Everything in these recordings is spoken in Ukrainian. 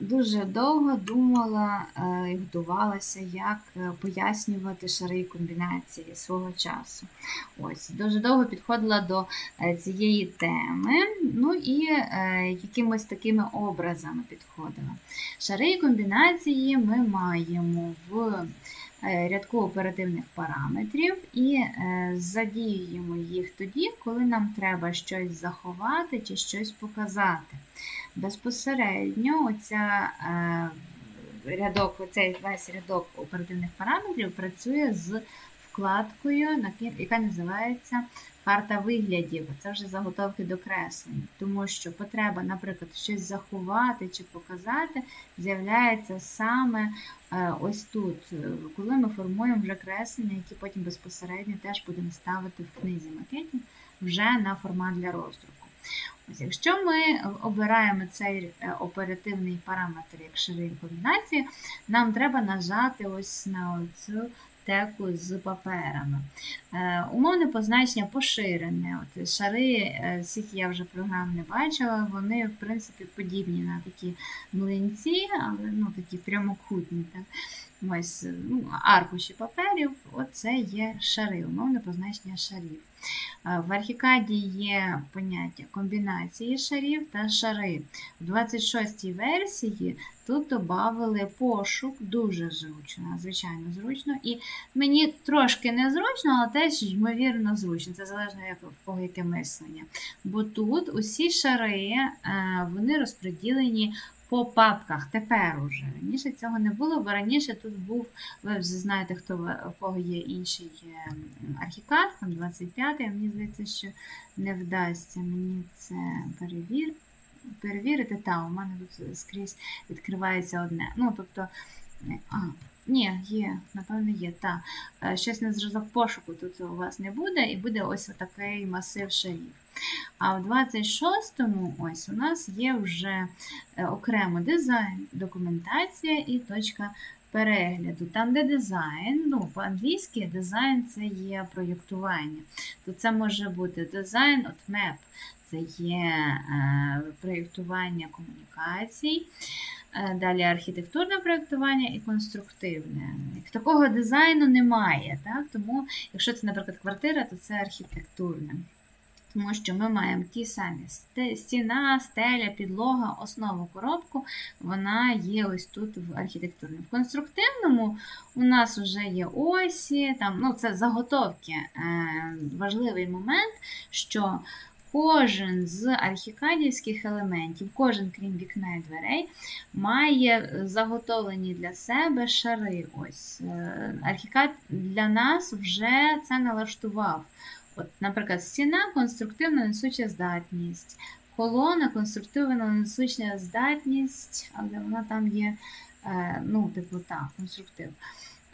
дуже довго думала е, і готувалася, як е, пояснювати шари комбінації свого часу. Ось, дуже довго підходила до е, цієї теми, ну і якимось такими образами підходила. Шари і комбінації ми маємо в рядку оперативних параметрів і задіюємо їх тоді, коли нам треба щось заховати чи щось показати. Безпосередньо оця, е, рядок, оцей весь рядок оперативних параметрів працює з вкладкою, яка називається карта виглядів. Це вже заготовки до креслень, тому що потреба, наприклад, щось заховати чи показати, з'являється саме е, ось тут, е, коли ми формуємо вже креслення, які потім безпосередньо теж будемо ставити в книзі макетів вже на формат для роздруку. Ось, якщо ми обираємо цей е, оперативний параметр як шири комбінації, нам треба нажати ось на цю теку з паперами. Е, умовне позначення поширене. От шари, е, всіх я вже програм не бачила, вони, в принципі, подібні на такі млинці, але ну, такі прямокутні. Так? Ось, ну, аркуші паперів, оце є шари, умовне позначення шарів. Е, В архікаді є поняття комбінації шарів та шари. В 26-й версії тут додали пошук, дуже зручно, надзвичайно зручно. І мені трошки незручно, але теж, ймовірно, зручно. Це залежно як в кого яке мислення. Бо тут усі шари е, вони розподілені по папках. Тепер уже. Раніше цього не було, бо раніше тут був, ви вже знаєте, хто в кого є інший архікад, там 25-й, мені здається, що не вдасться мені це перевір... перевірити. Та, у мене тут скрізь відкривається одне. Ну, тобто, е, а, ні, є, напевно, є. Та. Е, Щось на зразок пошуку тут у вас не буде, і буде ось такий масив шарів. А в 26-му ось у нас є вже е, окремо дизайн, документація і точка перегляду. Там, де дизайн, ну, по-англійськи дизайн це є проєктування. То це може бути дизайн от map, це є е, проєктування комунікацій. Е, Далі архітектурне проєктування і конструктивне. Такого дизайну немає, так? тому якщо це, наприклад, квартира, то це архітектурне. Тому що ми маємо ті самі стіна, стеля, підлога, основу коробку, вона є ось тут в архітектурному. В конструктивному у нас вже є осі, там, ну, це заготовки. Е, важливий момент, що кожен з архікадівських елементів, кожен крім вікна і дверей, має заготовлені для себе шари. Ось е, Архікад для нас вже це налаштував. От, наприклад, стіна конструктивна несуча здатність, колона конструктивна несуча здатність, але вона там є, е, ну, типу, так, конструктив.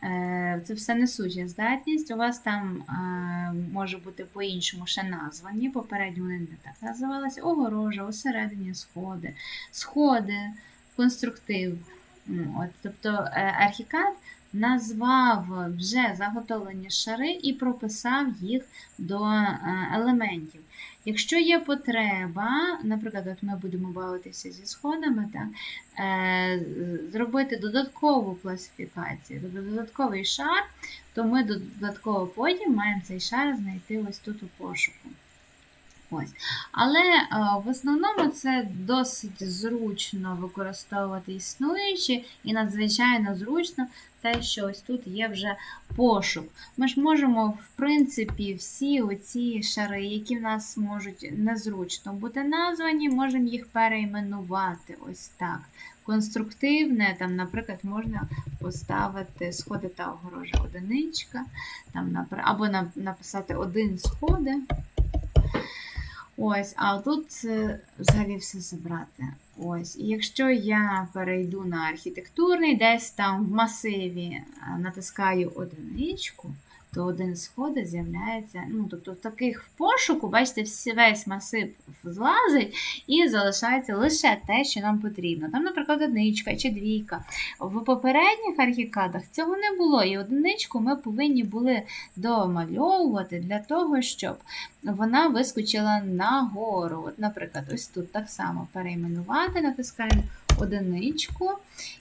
Е, Це все несуча здатність. У вас там е, може бути по-іншому ще названі. Попередньо вони не так називалися. Огорожа, усередині сходи, сходи, конструктив. От, тобто е, архікад назвав вже заготовлені шари і прописав їх до елементів. Якщо є потреба, наприклад, от ми будемо бавитися зі сходами, так, е, зробити додаткову класифікацію, тобто додатковий шар, то ми додатково потім маємо цей шар знайти ось тут у пошуку. Ось. Але е, в основному це досить зручно використовувати існуючі і надзвичайно зручно те, що ось тут є вже пошук. Ми ж можемо, в принципі, всі оці шари, які в нас можуть незручно бути названі, можемо їх перейменувати ось так. Конструктивне, там, наприклад, можна поставити сходи та огорожа одиничка, там, або написати один сходи. Ось, а тут е, взагалі все забрати. Ось. І якщо я перейду на архітектурний, десь там в масиві е, натискаю одиничку, то один сходи з'являється. Ну, тобто в таких в пошуку, бачите, весь масив злазить і залишається лише те, що нам потрібно. Там, наприклад, одиничка чи двійка. В попередніх архікадах цього не було. І одиничку ми повинні були домальовувати для того, щоб вона вискочила нагору. От, наприклад, ось тут так само перейменувати, натискаємо одиничку,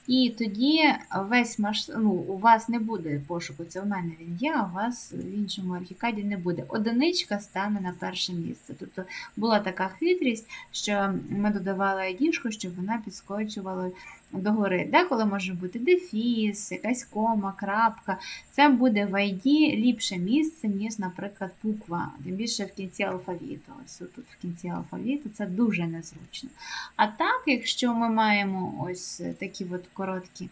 і тоді весь маш ну, у вас не буде пошуку, це у мене він є, а у вас в іншому архікаді не буде. Одиничка стане на перше місце. Тобто була така хитрість, що ми додавали айдішку, щоб вона підскочувала догори. Деколи може бути дефіс, якась кома, крапка. Це буде в ID ліпше місце, ніж, наприклад, буква, тим більше в кінці алфавіту. Ось тут в кінці алфавіту це дуже незручно. А так, якщо ми маємо ось такі от короткі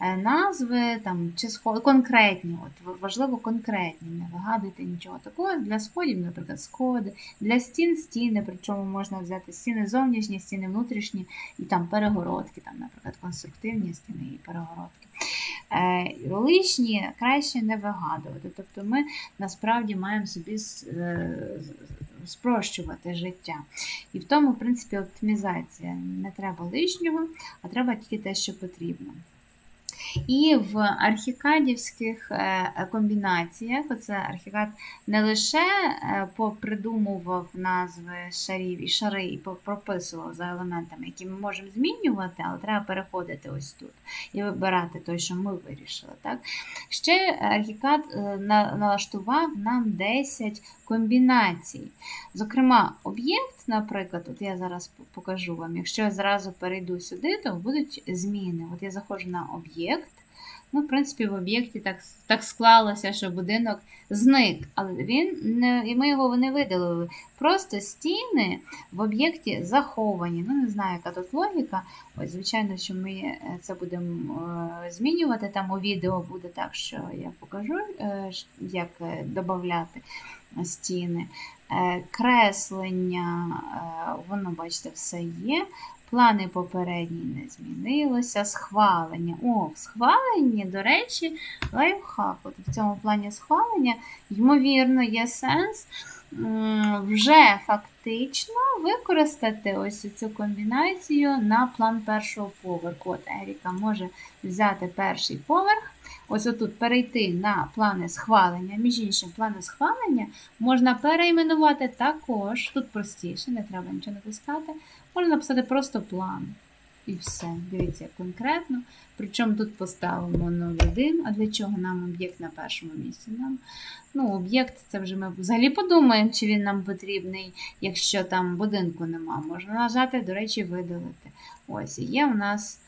е, назви, там, чи сход... конкретні, от, важливо конкретні, не вигадуйте нічого такого. Для сходів, наприклад, сходи, для стін стіни, причому можна взяти стіни зовнішні, стіни внутрішні і там перегородки, там, наприклад, конструктивні і і перегородки. Е, Лишні краще не вигадувати. Тобто ми насправді маємо собі е, спрощувати життя. І в тому, в принципі, оптимізація. Не треба лишнього, а треба тільки те, що потрібно. І в архікадівських е, комбінаціях, оце архікад не лише е, попридумував назви шарів і шари, і прописував за елементами, які ми можемо змінювати, але треба переходити ось тут і вибирати той, що ми вирішили. Так? Ще архікад е, налаштував нам 10 комбінацій. Зокрема, об'єкт, наприклад, от я зараз покажу вам, якщо я зразу перейду сюди, то будуть зміни. От я заходжу на об'єкт. Ну, в принципі, в об'єкті так так склалося, що будинок зник, але він не, і ми його не видалили. Просто стіни в об'єкті заховані. Ну, не знаю, яка тут логіка. Ось, звичайно, що ми е, це будемо е, змінювати. Там у відео буде так, що я покажу, е, як додати стіни. Креслення, воно, бачите, все є. Плани попередні не змінилося. Схвалення. О, в схваленні, до речі, лайфхак. От В цьому плані схвалення, ймовірно, є сенс вже фактично використати ось цю комбінацію на план першого поверху. От Еріка може взяти перший поверх. Ось отут перейти на плани схвалення. Між іншим, плани схвалення можна перейменувати також. Тут простіше, не треба нічого натискати. Можна написати просто план. І все. Дивіться, конкретно. Причому тут поставимо 0,1. А для чого нам об'єкт на першому місці? Нам, ну, Об'єкт це вже ми взагалі подумаємо, чи він нам потрібний, якщо там будинку нема. Можна нажати, до речі, видалити. Ось, є у нас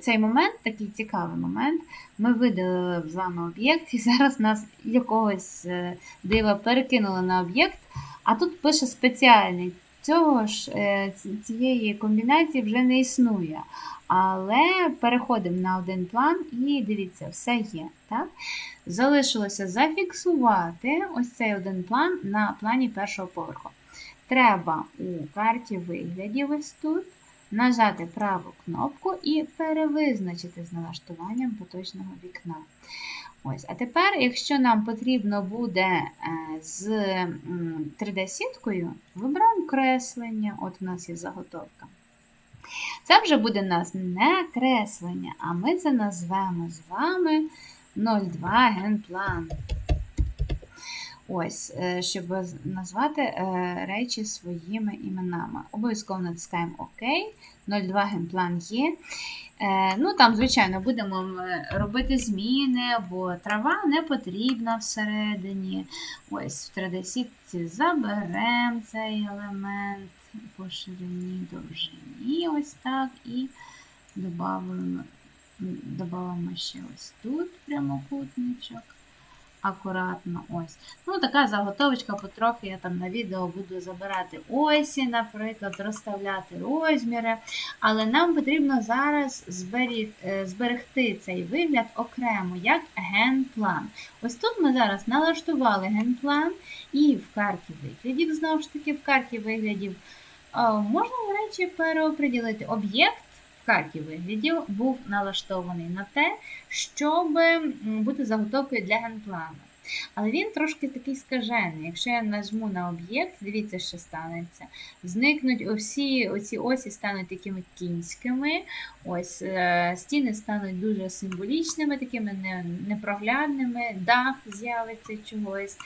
цей момент, такий цікавий момент. Ми видалили з вами об'єкт, і зараз нас якогось е, дива перекинули на об'єкт, а тут пише спеціальний цього ж е, цієї комбінації вже не існує. Але переходимо на один план і дивіться, все є. Так? Залишилося зафіксувати ось цей один план на плані першого поверху. Треба у карті виглядів ось тут нажати праву кнопку і перевизначити з налаштуванням поточного вікна. Ось. А тепер, якщо нам потрібно буде е, з 3D-сіткою, вибираємо креслення, от у нас є заготовка. Це вже буде у нас не креслення, а ми це назвемо з вами 02 генплан. Ось, е, щоб назвати е, речі своїми іменами. Обов'язково натискаємо ОК. 02 генплан є. Е, ну, Там, звичайно, будемо робити зміни, бо трава не потрібна всередині. Ось В 3D-сітці заберемо цей елемент по ширині довжині. Ось так. І додамо ще ось тут прямокутничок акуратно ось. Ну, така заготовочка, потрохи я там на відео буду забирати осі, наприклад, розставляти розміри. Але нам потрібно зараз е, зберегти цей вигляд окремо, як генплан. Ось тут ми зараз налаштували генплан, і в карті виглядів, знову ж таки, в карті виглядів можна, до речі, переоприділити об'єкт карті виглядів був налаштований на те, щоб бути заготовкою для генплану. Але він трошки такий скажений. Якщо я нажму на об'єкт, дивіться, що станеться. Зникнуть усі оці осі стануть такими кінськими. Ось е, Стіни стануть дуже символічними, такими непроглядними, дах з'явиться чогось.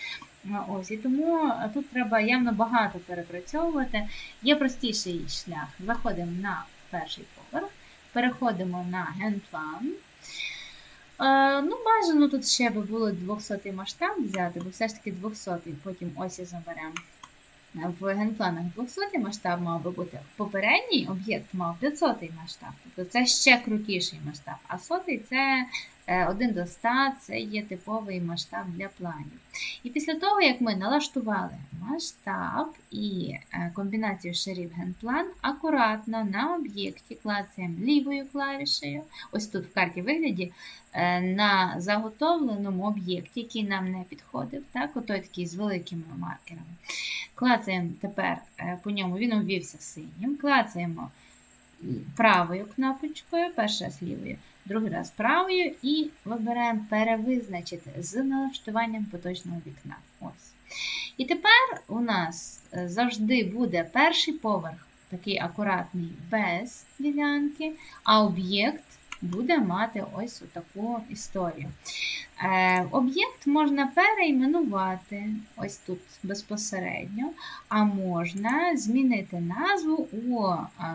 Ось, І тому тут треба явно багато перепрацьовувати. Є простіший шлях. Заходимо на перший поверх. Переходимо на генплан. Е, ну, бажано тут ще би було 200 масштаб взяти, бо все ж таки 200 потім ось і заберемо. В генпланах 200 масштаб мав би бути. Попередній об'єкт мав 500 масштаб. Тобто це ще крутіший масштаб. А сотий це 1 до 100 це є типовий масштаб для планів. І після того, як ми налаштували масштаб і е, комбінацію шарів генплан, акуратно на об'єкті клацаємо лівою клавішею, ось тут в карті вигляді, е, на заготовленому об'єкті, який нам не підходив, так, отой такий з великими маркерами. Клацаємо тепер е, по ньому, він обвівся синім, клацаємо правою кнопочкою, перший раз лівою, другий раз правою, і вибираємо перевизначити з налаштуванням поточного вікна. Ось. І тепер у нас е, завжди буде перший поверх, такий акуратний, без ділянки, а об'єкт буде мати ось таку історію. Е, Об'єкт можна перейменувати ось тут безпосередньо, а можна змінити назву у е,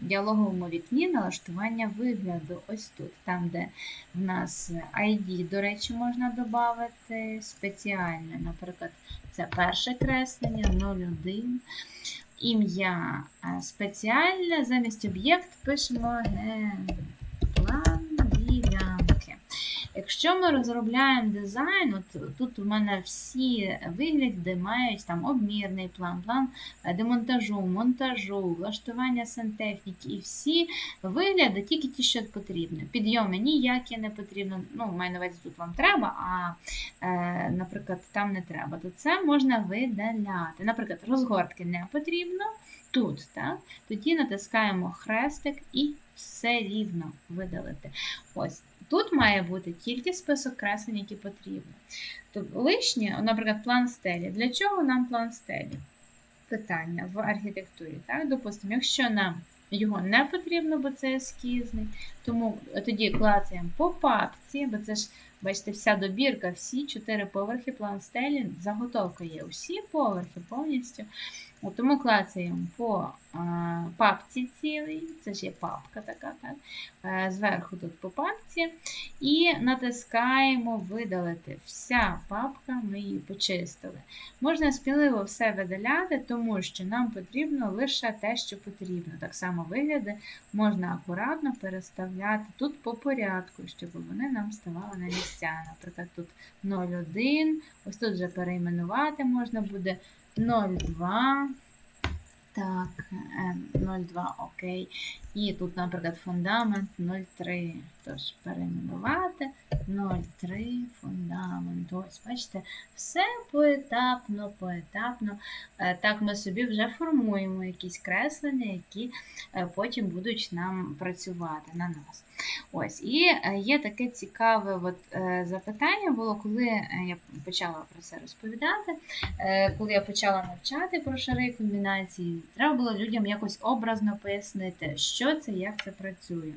діалоговому вікні налаштування вигляду. Ось тут, там, де в нас ID, до речі, можна додати спеціальне. Наприклад, це перше креслення 01. Ім'я е, спеціальне, замість об'єкт пишемо. Якщо ми розробляємо дизайн, от тут у мене всі вигляди мають там обмірний план, план е, демонтажу, монтажу, влаштування сантехніки і всі вигляди, тільки ті, що потрібно. Підйоми ніякі не потрібно. Ну, маю на увазі, тут вам треба, а, е, наприклад, там не треба. То це можна видаляти. Наприклад, розгортки не потрібно. Тут, так? Тоді натискаємо хрестик і все рівно видалити. Ось. Тут має бути тільки список кресень, які потрібні. Тобто лишнє, наприклад, план стелі. Для чого нам план стелі? Питання в архітектурі. Так? Допустимо, якщо нам його не потрібно, бо це ескізний, тому тоді клацаємо по папці, бо це ж, бачите, вся добірка, всі чотири поверхи план стелі, заготовка є усі поверхи повністю. От Тому клацаємо по а, папці цілий, це ж є папка така, так? Е, зверху тут по папці. І натискаємо видалити. Вся папка, ми її почистили. Можна сміливо все видаляти, тому що нам потрібно лише те, що потрібно. Так само вигляди можна акуратно переставляти тут по порядку, щоб вони нам ставали на місця. Наприклад, тут 0,1, ось тут вже перейменувати можна буде. 0,2. Так, 0,2, окей. І тут, наприклад, фундамент 0,3. Тож, перейменувати 0,3 фундамент. Ось, бачите, все поетапно, поетапно. Е, так ми собі вже формуємо якісь креслення, які е, потім будуть нам працювати на нас. Ось, І е, є таке цікаве от, запитання було, коли я почала про це розповідати, коли я почала навчати про шари комбінації, треба було людям якось образно пояснити, що це, як це працює.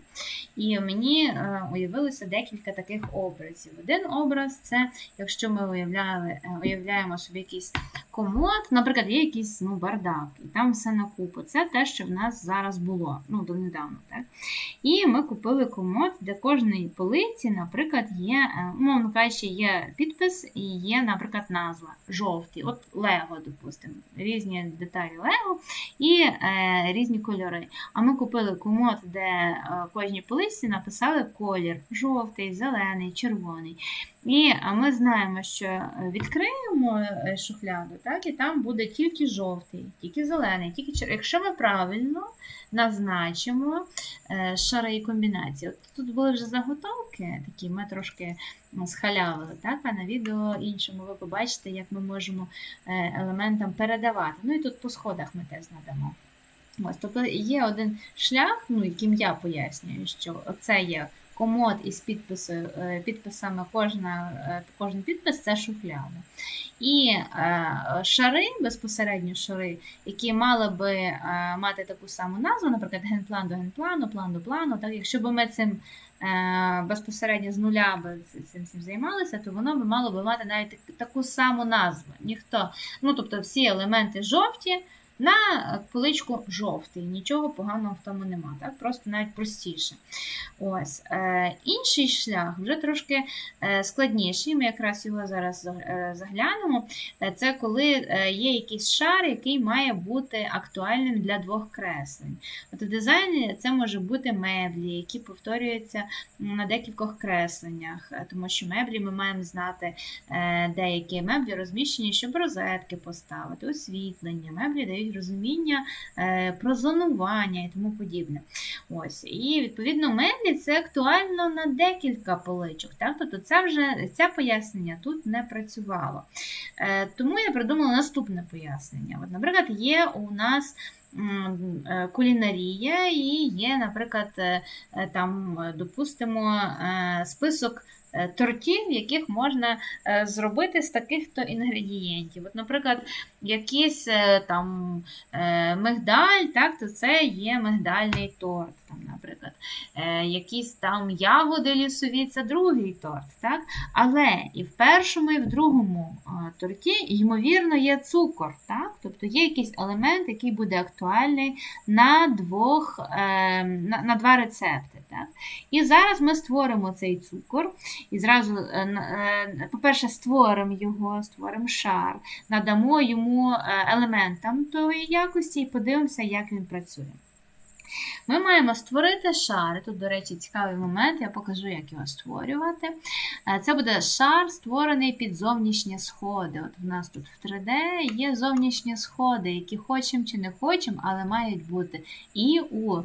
І мені уявилося декілька таких образів. Один образ це, якщо ми уявляли, е, уявляємо собі якийсь комод, наприклад, є якийсь ну, бардак, і там все на купу. Це те, що в нас зараз було, ну, донедавна. так? І ми купили комод, де кожної полиці, наприклад, є, е, умовно кажучи, є підпис і є, наприклад, назва жовтий. От Лего, допустимо, різні деталі Лего і е, різні кольори. А ми купили комод, де е, кожній полиці написали колір жовтий, зелений, червоний. І ми знаємо, що відкриємо е, шухляду, так, і там буде тільки жовтий, тільки зелений, тільки червоний. Якщо ми правильно назначимо е, шари комбінації. От Тут були вже заготовки, такі ми трошки схалявили, так, а на відео іншому ви побачите, як ми можемо е, елементам передавати. Ну і тут по сходах ми теж надамо. Ось, Тобто є один шлях, ну, яким я пояснюю, що це є комод із підпису, е, підписами кожна, е, кожен підпис це шухляда. І е, шари, безпосередньо шари, які мали би мати таку саму назву, наприклад, генплан до генплану, план до плану. Так, Якщо б ми цим безпосередньо з нуля би цим, цим займалися, то воно б мало би мати навіть таку саму назву. Ніхто, ну, Тобто всі елементи жовті на поличку жовтий. Нічого поганого в тому нема, так? просто навіть простіше. Ось. Е, Інший шлях вже трошки е, складніший. Ми якраз його зараз е, заглянемо. Це коли є якийсь шар, який має бути актуальним для двох креслень. От у дизайні це може бути меблі, які повторюються на декількох кресленнях, тому що меблі ми маємо знати деякі меблі розміщені, щоб розетки поставити, освітлення. Меблі дають розуміння е, про зонування і тому подібне. Ось. І відповідно меблі це актуально на декілька поличок. Так? Тобто це вже це пояснення тут не працювало. Е, Тому я придумала наступне пояснення. От, наприклад, є у нас е, кулінарія і є, наприклад, там, допустимо, список. Е, Тортів, яких можна е, зробити з таких-то інгредієнтів. От, наприклад, якийсь е, там мигдаль, так, то це є мигдальний торт. Там, наприклад, е, якісь там ягоди лісові це другий торт. Так? Але і в першому, і в другому е, торті, ймовірно, є цукор. Так? Тобто є якийсь елемент, який буде актуальний на двох, е, на, на два рецепти. Так? І зараз ми створимо цей цукор. І зразу, е, е, по-перше, створимо його, створимо шар, надамо йому е, елементам тої якості і подивимося, як він працює. Ми маємо створити шар. Тут, до речі, цікавий момент, я покажу, як його створювати. Е, Це буде шар, створений під зовнішні сходи. От в нас тут в 3D є зовнішні сходи, які хочемо чи не хочемо, але мають бути. І у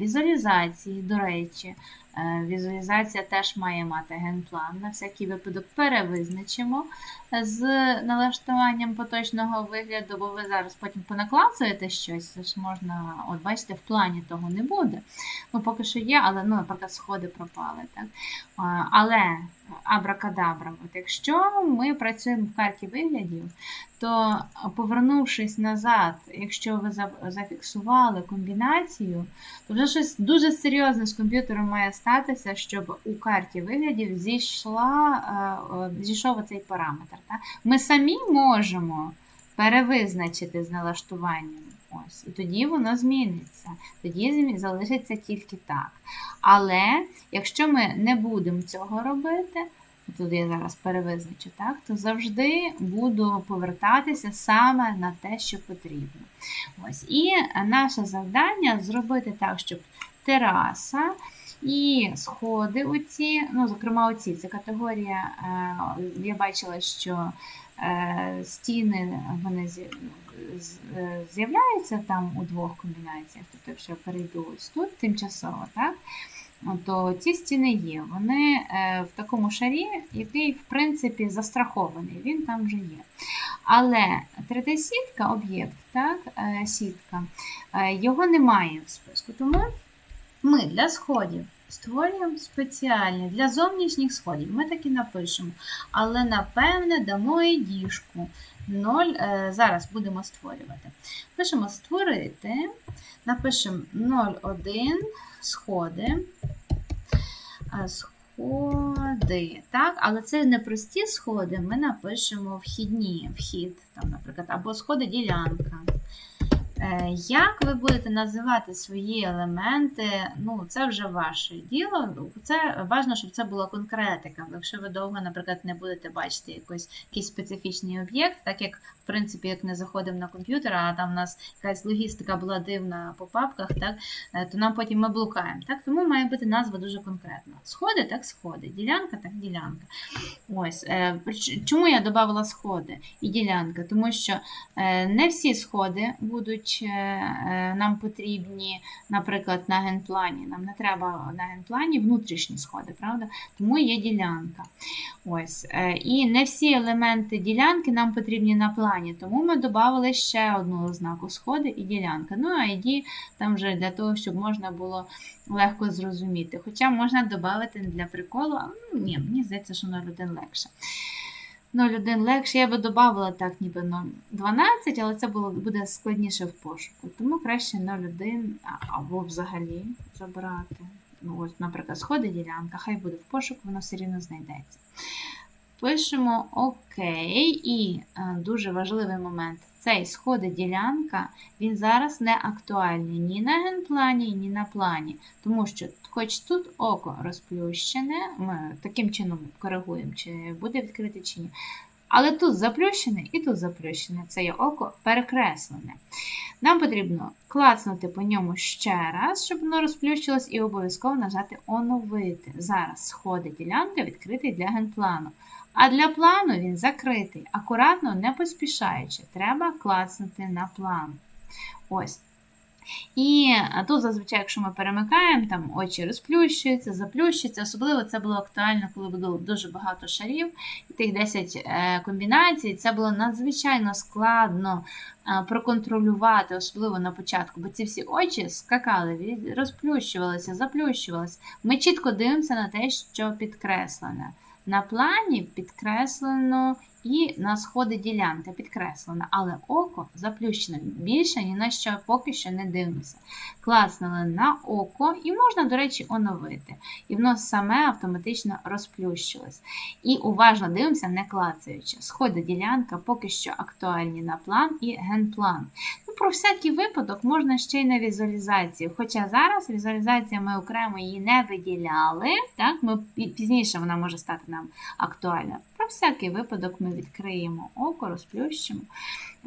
візуалізації, до речі, е, візуалізація теж має мати генплан. На всякий випадок перевизначимо з налаштуванням поточного вигляду, бо ви зараз потім понаклацуєте щось, це ж можна, от бачите, в плані того не буде. Ну, поки що є, але, ну, наприклад, сходи пропали. Так? Але абракадабра, от якщо ми працюємо в карті виглядів, то повернувшись назад, якщо ви зафіксували комбінацію, то вже щось дуже серйозне з комп'ютером має статися, щоб у карті виглядів зійшла, е, зійшов оцей параметр. Так? Ми самі можемо перевизначити з налаштуванням. Ось, і тоді воно зміниться. Тоді залишиться тільки так. Але якщо ми не будемо цього робити, тут я зараз перевизначу, так, то завжди буду повертатися саме на те, що потрібно. Ось. І наше завдання зробити так, щоб тераса і сходи оці, ну, зокрема, оці, це категорія, е, я бачила, що е, стіни вони е, з'являються там у двох комбінаціях. Тобто, якщо я перейду ось тут тимчасово, так? то ці стіни є. Вони е, в такому шарі, який, в принципі, застрахований, він там вже є. Але 3D-сітка, об'єкт, так, е, сітка, його немає в списку. Тому ми для сходів створюємо спеціальні для зовнішніх сходів. Ми так і напишемо. Але напевне дамо і діжку. 0, е, зараз будемо створювати. Пишемо створити, напишемо 0,1 сходи. Сходи. Так? Але це не прості сходи, ми напишемо вхідні, вхід, там, наприклад, або сходи ділянка. Е, Як ви будете називати свої елементи, ну це вже ваше діло. Це важливо, щоб це була конкретика. Якщо ви довго, наприклад, не будете бачити якийсь, якийсь специфічний об'єкт, так як в принципі, як не заходимо на комп'ютер, а там у нас якась логістика була дивна по папках, так, е, то нам потім ми блукаємо. Так? Тому має бути назва дуже конкретна. Сходи, так сходи, ділянка, так ділянка. Ось е, чому я додавала сходи і ділянка? Тому що не всі сходи будуть е, е, нам потрібні, наприклад, на генплані. Нам не треба на генплані внутрішні сходи, правда? Тому є ділянка. Ось. е, І не всі елементи ділянки нам потрібні на плані, тому ми додали ще одну ознаку сходи і ділянка. Ну, а ID там вже для того, щоб можна було легко зрозуміти. Хоча можна додати для приколу, а ну, ні, мені здається, що 0,1 легше. 0,1 легше, я би додавала так, ніби 0,12, але це було, буде складніше в пошуку. Тому краще 0,1 а- або взагалі забирати. Ну, ось, наприклад, сходи ділянка, хай буде в пошуку, воно все рівно знайдеться. Пишемо ОК. І е, дуже важливий момент. Цей сходи ділянка, він зараз не актуальний ні на генплані, ні на плані. Тому що, хоч тут око розплющене, ми таким чином коригуємо, чи буде відкрите, чи ні. Але тут заплющене і тут заплющене. Це є око перекреслене. Нам потрібно клацнути по ньому ще раз, щоб воно розплющилось, і обов'язково нажати Оновити. Зараз сходи ділянка відкритий для генплану. А для плану він закритий. Акуратно, не поспішаючи, треба клацнути на план. Ось. І тут зазвичай, якщо ми перемикаємо, там очі розплющуються, заплющуються. Особливо це було актуально, коли було дуже багато шарів, і тих 10 е, комбінацій. Це було надзвичайно складно е, проконтролювати, особливо на початку, бо ці всі очі скакали, розплющувалися, заплющувалися. Ми чітко дивимося на те, що підкреслене. На плані підкреслено і на сходи ділянка підкреслена, але око заплющене більше ні на що поки що не дивимося. Класнули на око, і можна, до речі, оновити. І воно саме автоматично розплющилось. І уважно дивимося, не клацаючи. Сходи ділянка поки що актуальні на план і генплан. Ну, Про всякий випадок можна ще й на візуалізацію. Хоча зараз візуалізація ми окремо її не виділяли. Так? Ми Пізніше вона може стати нам актуальною. Всякий випадок ми відкриємо око, розплющимо.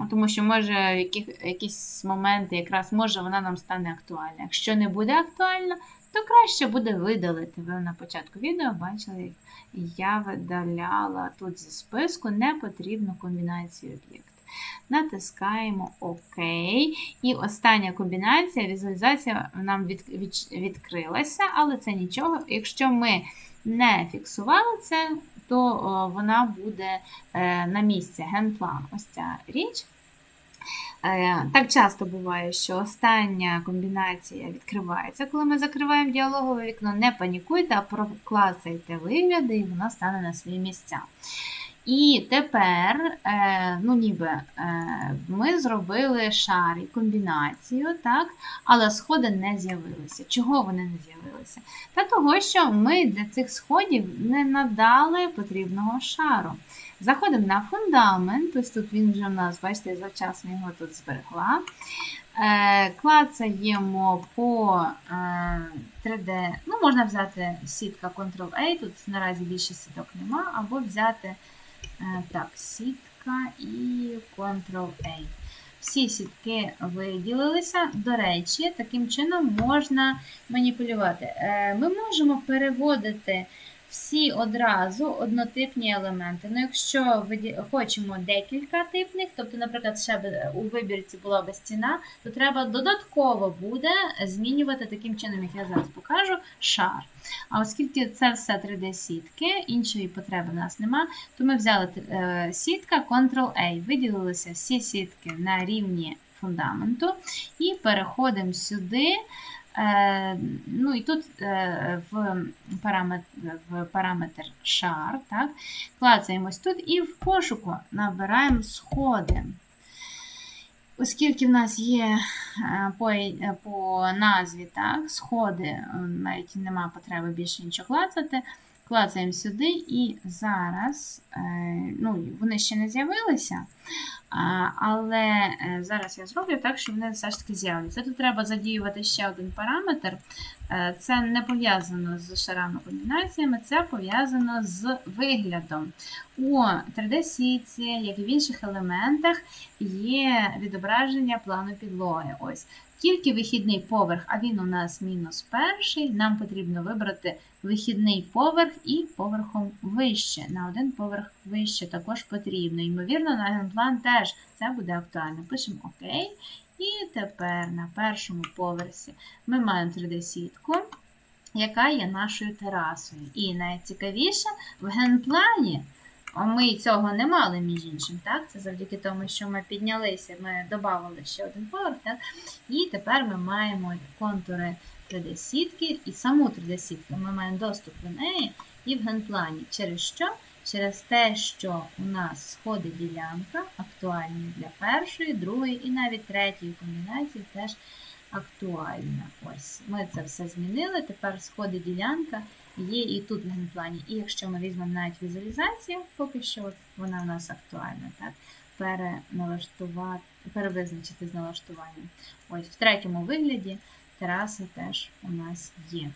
Тому що може в яких, якісь моменти якраз може вона нам стане актуальна. Якщо не буде актуальна, то краще буде видалити. Ви на початку відео бачили, як я видаляла тут зі списку непотрібну комбінацію об'єктів. Натискаємо ОК. І остання комбінація, візуалізація нам від, від, відкрилася, але це нічого. Якщо ми не фіксували це, то вона буде е, на місці генплан. Ось ця річ. Е, так часто буває, що остання комбінація відкривається, коли ми закриваємо діалогове вікно. Не панікуйте, а проклацайте вигляди, і вона стане на свої місця. І тепер, е, ну ніби, е, ми зробили шар і комбінацію, так? але сходи не з'явилися. Чого вони не з'явилися? Та того, що ми для цих сходів не надали потрібного шару. Заходимо на фундамент, ось тут він вже у нас, бачите, завчасно його тут зберегла. Е, клацаємо по 3D, ну, можна взяти сітка Ctrl-A, тут наразі більше сіток нема, або взяти. Е, так, сітка і Ctrl-A. Всі сітки виділилися. До речі, таким чином можна маніпулювати. Е, ми можемо переводити всі одразу однотипні елементи. Ну, Якщо хочемо декілька типних, тобто, наприклад, ще у вибірці була би стіна, то треба додатково буде змінювати таким чином, як я зараз покажу, шар. А оскільки це все 3D-сітки, іншої потреби в нас нема, то ми взяли е, сітка Ctrl-A, виділилися всі сітки на рівні фундаменту, і переходимо сюди. Е, ну і тут е, в параметр в параметр шар, так, клацаємось тут і в пошуку набираємо сходи. Оскільки в нас є е, по по назві так, сходи, навіть нема потреби більше нічого клацати, клацаємо сюди, і зараз ну, вони ще не з'явилися, але е, зараз я зроблю так, що вони все ж таки з'являться. Тут треба задіювати ще один параметр. Е, це не пов'язано з шарами комбінаціями, це пов'язано з виглядом. У 3D-сітці, як і в інших елементах, є відображення плану підлоги. Ось тільки вихідний поверх, а він у нас мінус перший. Нам потрібно вибрати вихідний поверх і поверхом вище. На один поверх вище також потрібно. Ймовірно, на генплан теж це буде актуально. Пишемо ОК. І тепер на першому поверсі ми маємо 3D-сітку. Яка є нашою терасою. І найцікавіше, в генплані ми цього не мали, між іншим. так? Це завдяки тому, що ми піднялися, ми додали ще один поверх. так? І тепер ми маємо контури 3D-сітки і саму 3D-сітку. Ми маємо доступ до неї і в генплані. Через що? Через те, що у нас сходи ділянка актуальні для першої, другої і навіть третьої комбінації теж актуальна. Ось, Ми це все змінили. Тепер сходи ділянка є і тут в генплані. І якщо ми візьмемо навіть візуалізацію, поки що вона в нас актуальна, так? Переналаштувати, перевизначити з налаштуванням. Ось в третьому вигляді тераса теж у нас є.